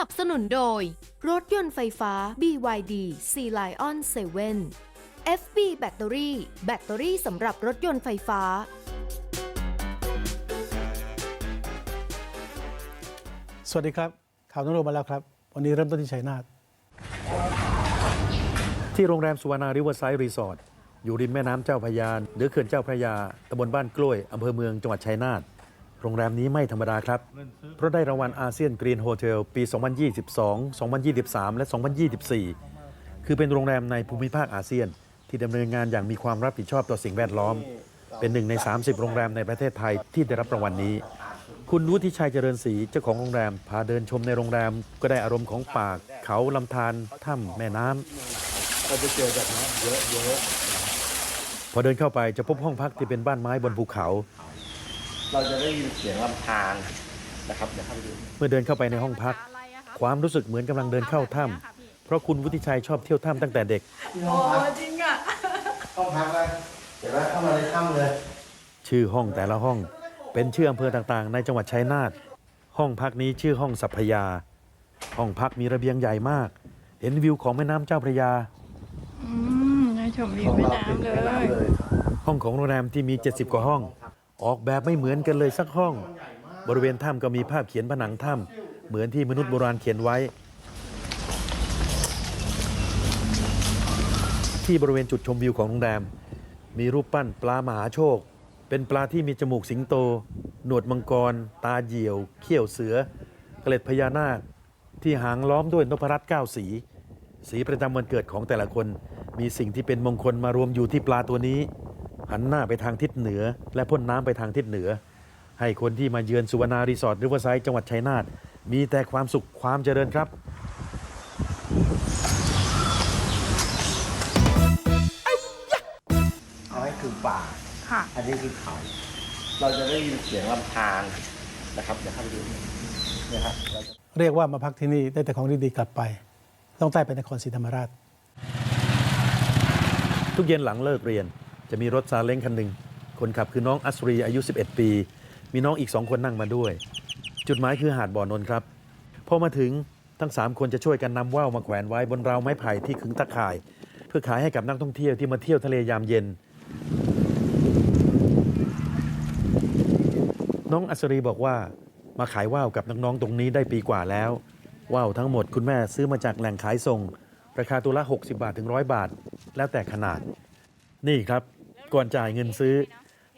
นับสนุนโดย รถยนต์ไฟฟ้า BYD Sea Lion 7 FB แบตเตอรี่ แบตเตอรี่สำหรับรถยนต์ไฟฟ้า สวัสดีครับ ข่าวนโรมมาแล้วครับ วันนี้เริ่มต้นที่ชัยนาทที่โรงแรมสุวรรณาริเวอร์ไซด์รีสอร์ทอยู่ริมแม่น้ำเจ้าพระยาหรือเขื่อนเจ้าพระยาตำบลบ้านกล้วยอำเภอเมืองจังหวัดชัยนาท โรงแรมนี้ไม่ธรรมดาครับ เพราะได้รางวัลอาเซียนกรีนโฮเทลปี 2022 2023 และ 2024 คือเป็นโรงแรมในภูมิภาคอาเซียน ที่ดำเนินงานอย่างมีความรับผิดชอบต่อสิ่งแวดล้อม เป็นหนึ่งใน 30 โรงแรมในประเทศไทยที่ได้รับรางวัลนี้ คุณวุฒิชัยเจริญศรีเจ้าของโรงแรม พาเดินชมในโรงแรมก็ได้อารมณ์ของป่าเขาลำธารถ้ำแม่น้ำเราจะเจอแบบนี้เยอะเยอะพอเดินเข้าไปจะพบห้องพักที่เป็นบ้านไม้บนภูเขา เราจะได้ยินเสียงลำธารนะครับเดี๋ยวเข้าไปดูเมื่อเดินเข้าไปในห้องพัก ความรู้สึกเหมือนกำลังเดินเข้าถ้ำเพราะคุณวุฒิชัยชอบเที่ยวถ้ำตั้งแต่เด็กโอ้จริงอะ ห้องพักเลยเดี๋ยวเราเข้ามาในถ้ำเลย ชื่อห้องแต่ละห้องเป็นชื่ออำเภอต่างๆ ในจังหวัดชัยนาทห้องพักนี้ชื่อห้องสัพพยา ห้องพักมีระเบียงใหญ่มาก เห็นวิวของแม่น้ำเจ้าพระยา อืมได้ชมวิวแม่น้ำเลย ห้องของโรงแรมที่มี 70 กว่าห้อง ออกแบบไม่เหมือนกันเลยสักห้อง บริเวณถ้ำก็มีภาพเขียนผนังถ้ำเหมือนที่มนุษย์โบราณเขียนไว้ ที่บริเวณจุดชมวิวของโรงแรม มีรูปปั้นปลามหาโชค เป็นปลาที่มีจมูกสิงโต หนวดมังกร ตาเหยี่ยว เขี้ยวเสือ เกล็ดพญานาค ที่หางล้อมด้วยนพรัตน์เก้าสี สีประจำวันเกิดของแต่ละคน มีสิ่งที่เป็นมงคลมารวมอยู่ที่ปลาตัวนี้ หันหน้าไปทางทิศเหนือ และพ่นน้ำไปทางทิศเหนือ ให้คนที่มาเยือนสุวรรณารีสอร์ทริเวอร์ไซด์จังหวัดชัยนาทมีแต่ความสุขความเจริญครับอันนั้นคือป่าค่ะอันนี้คือเขา เราจะได้ยินเสียงลำธารนะครับเดี๋ยวเข้าไปดูเนี่ยครับเราจะเรียกว่ามาพักที่นี่ได้แต่ของดีๆกลับไป ต้องใต้ไปนครศรีธรรมราช ทุกเย็นหลังเลิกเรียน จะมีรถซาเล้งคันหนึ่งคนขับคือน้องอัสรีอายุ 11 ปี มีน้องอีกสองคนนั่งมาด้วย จุดหมายคือหาดบ่อนนท์ครับพอมาถึงทั้ง 3 คนจะช่วยกันนำว่าวมาแขวนไว้บนราวไม้ไผ่ที่ขึงตะข่าย เพื่อขายให้กับนักท่องเที่ยวที่มาเที่ยวทะเลยามเย็น น้องอัสรีบอกว่ามาขายว่าวกับน้องๆตรงนี้ได้ปีกว่าแล้วว่าวทั้งหมดคุณแม่ซื้อมาจากแหล่งขายส่ง ราคาตัวละ 60 บาทถึง 100 บาท แล้วแต่ขนาด นี่ครับ ก่อนจ่ายเงินซื้อ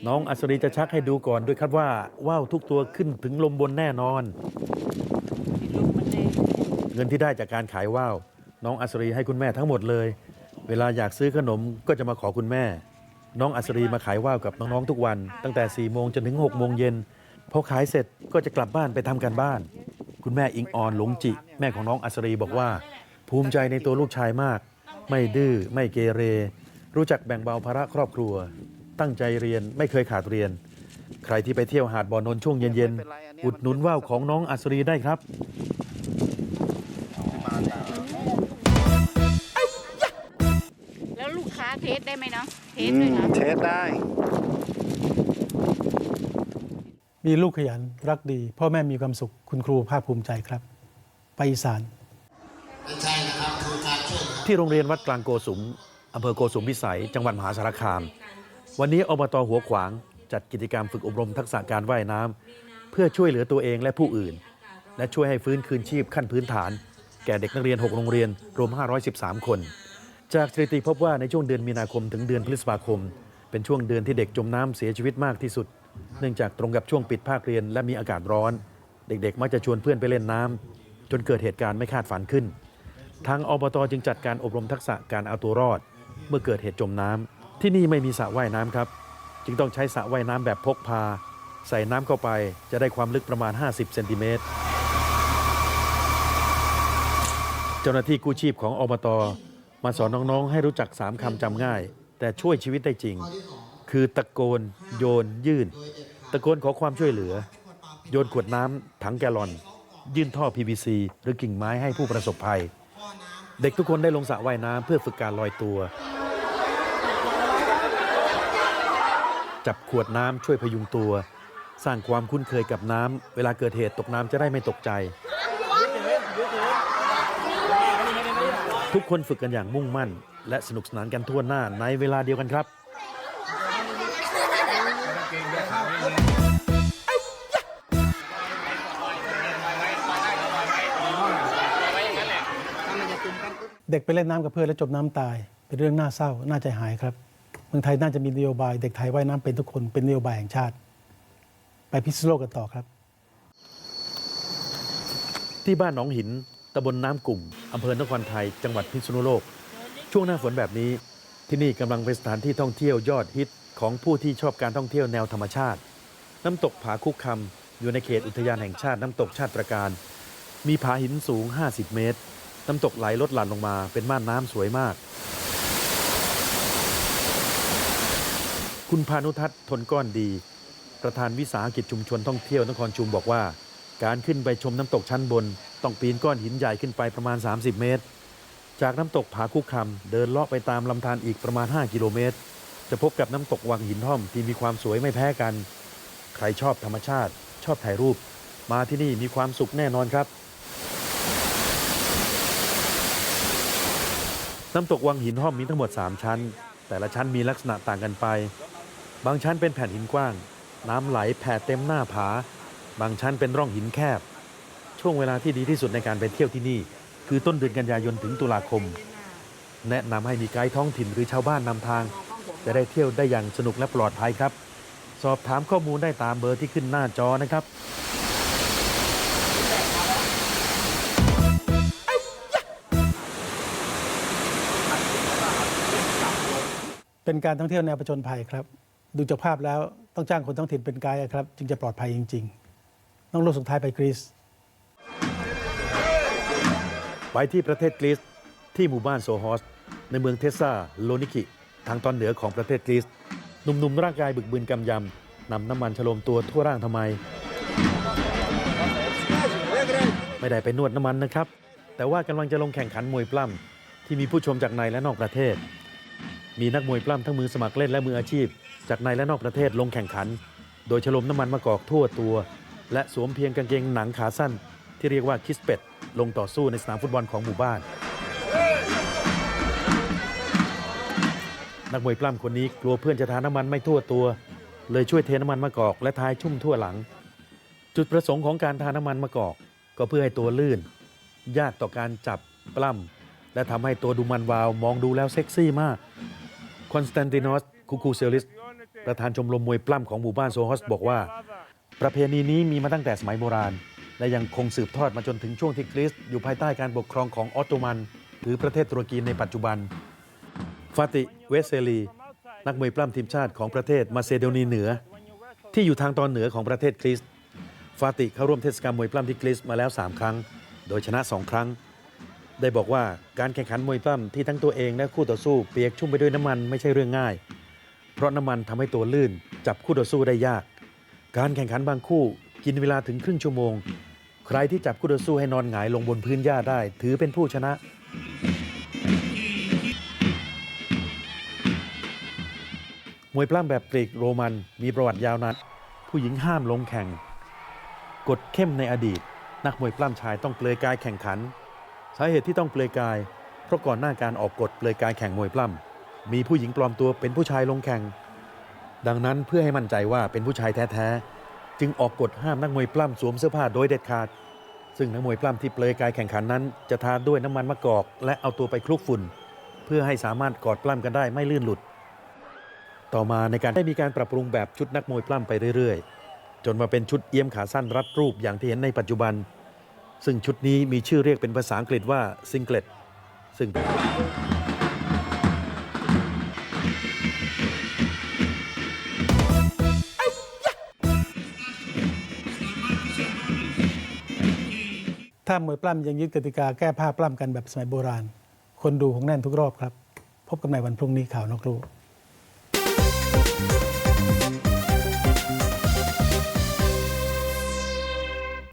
น้องอัศรีจะชักให้ดูก่อนด้วยครับว่าว่าวทุกตัวขึ้นถึงลมบนแน่นอน เงินที่ได้จากการขายว่าวน้องอัศรีให้คุณแม่ทั้งหมดเลย เวลาอยากซื้อขนมก็จะมาขอคุณแม่ น้องอัศรีมาขายว่าวกับน้องๆทุกวัน ตั้งแต่4ี่โมงจนถึง6กโมงเย็นพอขายเสร็จก็จะกลับบ้านไปทำการบ้าน คุณแม่อิงออนหลงจิ แม่ของน้องอัศรีบอกว่า ภูมิใจในตัวลูกชายมาก ไม่ดื้อไม่เกเร รู้จักแบ่งเบาภาระครอบครัว ตั้งใจเรียนไม่เคยขาดเรียน ใครที่ไปเที่ยวหาดบ่อนนท์ช่วงเย็นๆอุดหนุนว่าวของน้องอัศรีได้ครับ แล้วลูกค้าเทสได้ไหมเนาะเทสด้วยนะเทสได้ มีลูกขยันรักดี พ่อแม่มีความสุขคุณครูภาคภูมิใจครับ ไปอีสานที่โรงเรียนวัดกลางโกสุม อำเภอโกสุมพิสัย จังหวัดมหาสารคาม วันนี้อบตหัวขวางจัดกิจกรรมฝึกอบรมทักษะการว่ายน้ำเพื่อช่วยเหลือตัวเองและผู้อื่น และช่วยให้ฟื้นคืนชีพขั้นพื้นฐาน แก่เด็กนักเรียน 6 โรงเรียน รวม 513 คน จากสถิติพบว่าในช่วงเดือนมีนาคมถึงเดือนพฤษภาคม เป็นช่วงเดือนที่เด็กจมน้ำเสียชีวิตมากที่สุด เนื่องจากตรงกับช่วงปิดภาคเรียนและมีอากาศร้อน เด็กๆ มักจะชวนเพื่อนไปเล่นน้ำจนเกิดเหตุการณ์ไม่คาดฝันขึ้น ทางอบตจึงจัดการอบรมทักษะการเอาตัวรอด เมื่อเกิดเหตุจมน้ำที่นี่ไม่มีสระว่ายน้ำครับ จึงต้องใช้สระว่ายน้ำแบบพกพา ใส่น้ำเข้าไปจะได้ความลึกประมาณ 50 เซนติเมตร เจ้าหน้าที่กู้ชีพของอบต มาสอนน้องๆ ให้รู้จัก 3คำจำง่าย แต่ช่วยชีวิตได้จริง คือตะโกน โยน ยื่น ตะโกนขอความช่วยเหลือ โยนขวดน้ำถังแกลลอน ยื่นท่อ PVC หรือกิ่งไม้ให้ผู้ประสบภัย เด็กทุกคนได้ลงสระว่ายน้ำเพื่อฝึกการลอยตัว จับขวดน้ำช่วยพยุงตัว สร้างความคุ้นเคยกับน้ำเวลาเกิดเหตุตกน้ำจะได้ไม่ตกใจ ทุกคนฝึกกันอย่างมุ่งมั่น และสนุกสนานกันทั่วหน้าในเวลาเดียวกันครับ เก่งนะครั ด็กไปเล่นน้ำกับเพื่อนแล้วจมน้ำตาย เป็นเรื่องน่าเศร้าน่าใจหายครับ เมืองไทยน่าจะมีนโยบายเด็กไทยว่ายน้ำเป็นทุกคนเป็นนโยบายแห่งชาติ ไปพิษณุโลกกันต่อครับ ที่บ้านหนองหินตำบลน้ำกลุ่มอำเภอนครไทย จังหวัดพิษณุโลก ช่วงหน้าฝนแบบนี้ ที่นี่กำลังเป็นสถานที่ท่องเที่ยวยอดฮิตของผู้ที่ชอบการท่องเที่ยวแนวธรรมชาติ น้ำตกผาคุกคำอยู่ในเขตอุทยานแห่งชาติน้ำตกชาติตระการ มีผาหินสูง 50 เมตร น้ำตกไหลลดหลั่นลงมาเป็นม่านน้ำสวยมาก คุณพานุทัศน์ทนก้อนดี ประธานวิสาหกิจชุมชนท่องเที่ยวนครชุมบอกว่า การขึ้นไปชมน้ำตกชั้นบน ต้องปีนก้อนหินใหญ่ขึ้นไปประมาณ 30 เมตร จากน้ำตกผาคุกคำเดินเลาะไปตามลำธารอีกประมาณ 5 กิโลเมตร จะพบกับน้ำตกวังหินห้อมที่มีความสวยไม่แพ้กัน ใครชอบธรรมชาติ ชอบถ่ายรูป มาที่นี่มีความสุขแน่นอนครับ น้ำตกวังหินห้อมมีทั้งหมด 3 ชั้น แต่ละชั้นมีลักษณะต่างกันไป บางชั้นเป็นแผ่นหินกว้าง น้ำไหลแผ่เต็มหน้าผา บางชั้นเป็นร่องหินแคบ ช่วงเวลาที่ดีที่สุดในการไปเที่ยวที่นี่ คือต้นเดือนกันยายนถึงตุลาคม แนะนำให้มีไกด์ท้องถิ่นหรือชาวบ้านนำทาง จะได้เที่ยวได้อย่างสนุกและปลอดภัยครับ สอบถามข้อมูลได้ตามเบอร์ที่ขึ้นหน้าจอนะครับ เป็นการท่องเที่ยวแนวประจนภัยครับ ดูจากภาพแล้วต้องจ้างคนท้องถิ่นเป็นไกด์ครับ จึงจะปลอดภัยจริงๆต้องลงสุดท้ายไปกรีซไปที่ประเทศกรีซที่หมู่บ้านโซฮอส ในเมืองเทสซาโลนิกิทางตอนเหนือของประเทศกรีซหนุ่มๆร่างกายบึกบึนกำยำนำน้ำมันฉโลมตัวทั่วร่างทำไม ไม่ได้ไปนวดน้ำมันนะครับ แต่ว่ากำลังจะลงแข่งขันมวยปล้ำที่มีผู้ชมจากในและนอกประเทศ มีนักมวยปล้ำทั้งมือสมัครเล่นและมืออาชีพ จากในและนอกประเทศลงแข่งขัน โดยฉลมน้ำมันมะกอกทั่วตัว และสวมเพียงกางเกงหนังขาสั้น ที่เรียกว่าคิสเป็ดลงต่อสู้ในสนามฟุตบอลของหมู่บ้าน นักมวยปล้ำคนนี้กลัวเพื่อนจะทาน้ำมันไม่ทั่วตัว เลยช่วยเทน้ำมันมะกอกและทายชุ่มทั่วหลัง จุดประสงค์ของการทาน้ำมันมะกอกก็เพื่อให้ตัวลื่น ยากต่อการจับปล้ำและทำให้ตัวดูมันวาวมองดูแล้วเซ็กซี่มาก คอนสแตนตินอสคูคูเซลิส ประธานชมรมมวยปล้ำของหมู่บ้านโซฮอสบอกว่า ประเพณีนี้มีมาตั้งแต่สมัยโบราณ และยังคงสืบทอดมาจนถึงช่วงที่กรีซอยู่ภายใต้การปกครองของออตโตมัน หรือประเทศตุรกีในปัจจุบัน ฟาติเวสเซลี นักมวยปล้ำทีมชาติของประเทศมาเซโดนีเหนือ ที่อยู่ทางตอนเหนือของประเทศกรีซฟาติเข้าร่วมเทศกาลมวยปล้ำที่กรีซมาแล้ว 3 ครั้ง โดยชนะ 2 ครั้ง ได้บอกว่าการแข่งขันมวยปล้ำที่ทั้งตัวเองและคู่ต่อสู้เปียกชุ่มไปด้วยน้ำมันไม่ใช่เรื่องง่าย เพราะน้ำมันทำให้ตัวลื่น จับคู่ต่อสู้ได้ยาก การแข่งขันบางคู่กินเวลาถึงครึ่งชั่วโมง ใครที่จับคู่ต่อสู้ให้นอนหงายลงบนพื้นหญ้าได้ ถือเป็นผู้ชนะ มวยปล้ำแบบกรีกโรมันมีประวัติยาวนาน ผู้หญิงห้ามลงแข่ง กฎเข้มในอดีต นักมวยปล้ำชายต้องเปลือยกายแข่งขัน สาเหตุที่ต้องเปลือยกาย เพราะก่อนหน้าการออกกฎเปลือยกายแข่งมวยปล้ำมีผู้หญิงปลอมตัวเป็นผู้ชายลงแข่ง ดังนั้นเพื่อให้มั่นใจว่าเป็นผู้ชายแท้ๆจึงออกกฎห้ามนักมวยปล้ำสวมเสื้อผ้าโดยเด็ดขาด ซึ่งนักมวยปล้ำที่เปลือยกายแข่งขันนั้น จะทาด้วยน้ำมันมะกอก และเอาตัวไปคลุกฝุ่น เพื่อให้สามารถกอดปล้ำกันได้ไม่ลื่นหลุด ต่อมาในการได้มีการปรับปรุงแบบชุดนักมวยปล้ำไปเรื่อยๆ จนมาเป็นชุดเอี้ยมขาสั้นรัดรูปอย่างที่เห็นในปัจจุบัน ซึ่งชุดนี้มีชื่อเรียกเป็นภาษาอังกฤษว่าซิงเกิลซึ่งถ้ามวยปล้ำยังยึดกติกาแก้ผ้าปล้ำกันแบบสมัยโบราณ คนดูคงแน่นทุกรอบครับ พบกันใหม่วันพรุ่งนี้ข่าวนอกรู้